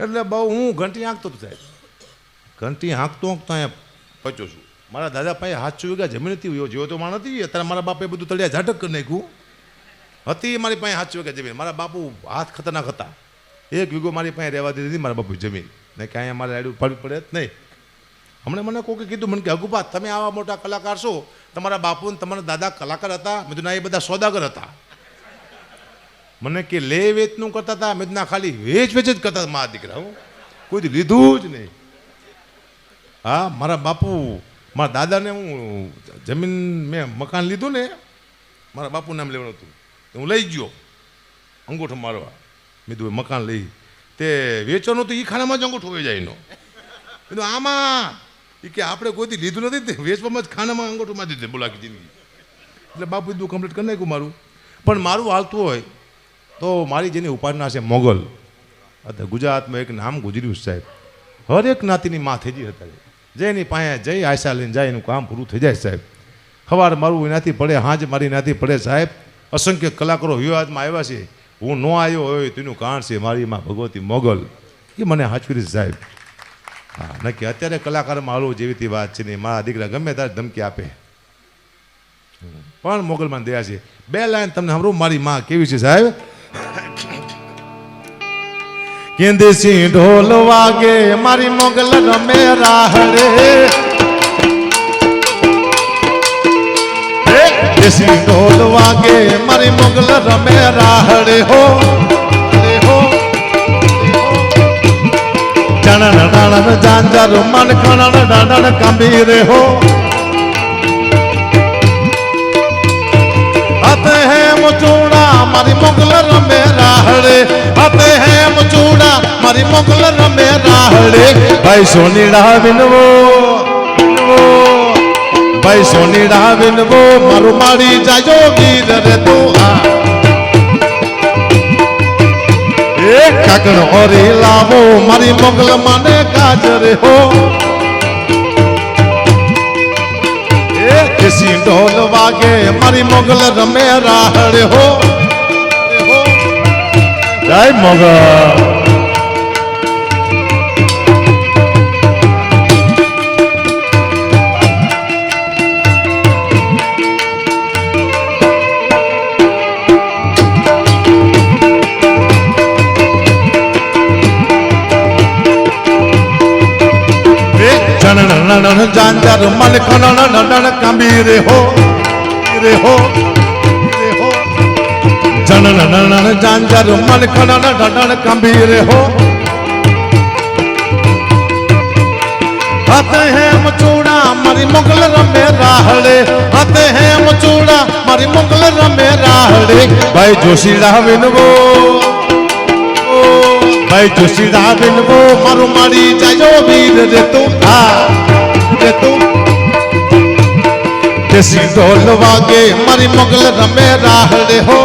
એટલે બહુ હું ઘંટી હાંકતો હતો સાહેબ. ઘંટી હાંકતો હાંકતો અહીંયા પહોંચ્યો છું. મારા દાદા પાસે હાથ વીઘા જમીન હતી જેવો તો માણ નથી અત્યારે મારા બાપે બધું તળિયા ઝાટક કરી નાખ્યું. હતી મારી પાસે હાથ વીઘા જમીન. મારા બાપુ હાથ ખતરનાક હતા. એક વીઘો મારી પાસે રહેવા દીધી મારા બાપુ જમીન. ને કે અહીંયા મારે રાડ્યું પડવી પડે જ નહીં. હમણાં મને કોકે કીધું, મને કે અગુપા તમે આવા મોટા કલાકાર છો. તમારા બાપુ તમારા દાદા કલાકાર હતા. મેં તો ના, એ બધા સોદાગર હતા. મને કે લે વેચનું કરતા હતા મેં ના, ખાલી વેચ વેચ જ કરતા મારા દીકરા, હું. કોઈ લીધું જ નહીં. હા, મારા બાપુ, મારા દાદાને હું જમીન મેં મકાન લીધું ને, મારા બાપુ નામ લેવાનું હતું. તો હું લઈ ગયો અંગૂઠો મારવા. મેં કીધું મકાન લઈ. તે વેચવાનું તો એ ખાનામાં જ અંગૂઠો જાય એનો કીધું, આમાં. એ કે, આપણે કોઈથી લીધું નથી તે વેચવામાં જ ખાનામાં અંગૂઠો મારી દીધી બોલાકી જિંદગી. એટલે બાપુ કીધું કમ્પ્લીટ કરી નાખ્યું મારું. પણ મારું હાલતું હોય તો મારી જેની ઉપાસના છે મોગલ. ગુજરાતમાં એક નામ ગુજર્યું સાહેબ. હરેક જ્ઞાતિની માથેજી હતા જયની પાસે જઈ આશા લઈને જાય, એનું કામ પૂરું થઈ જાય સાહેબ. સવાર મારું એનાથી પડે, હાજ મારી એનાથી પડે સાહેબ. અસંખ્ય કલાકારો વિવાદમાં આવ્યા છે. હું ન આવ્યો હોય તેનું કારણ છે મારી માં ભગવતી મોગલ. એ મને હાચવી સાહેબ. હા નક્કી અત્યારે કલાકારમાં મારું જેવી તે વાત છે નહીં મારા દીકરા ગમે ત્યારે ધમકી આપે. પણ મોગલમાં દયા છે. બે લાઈન તમને સાંભળું, મારી માં કેવી છે સાહેબ? કે દેશી ઢોલ વાગે, મારી મોગલ રમે રાહડે દેશી ઢોલ વાગે, મારી મોગલ રમે રાહડે હો. જણન ડાણન જાંજર, મન ખણન ડાણન કાંબી રે હો. મારી મોકલ રમે રાહડે. ભાઈ સોનીડા વિનવો. ભાઈ સોનીડા વિનવો, મારું મારી જાજો વીર રે તો આ. એ કાકણ ઓરી લાવો, મારી મોગલ માને ગાજર હો. એ ઢોલ વાગે, મારી મોગલ રમે રાહડ હો. જય મોગલ. જણણ જાંજર મન ખણણ નડણ કાંબી રે હો રે હો રે હો. જણણ નણણ જાંજર મન ખણણ નડણ કાંબી રે હો. હતે હે મચૂડા મારી મોગલ રમે રાહડે. હતે હે મચૂડા મારી મોગલ રમે રાહડે. ભાઈ જોશીડા વિનવો ભાઈ જોશીડા વિનવો મારું મારી જાજો વીર રે તું. આ દેશી ઢોલ વાગે મારી મોગલ રમે રાહડે હો.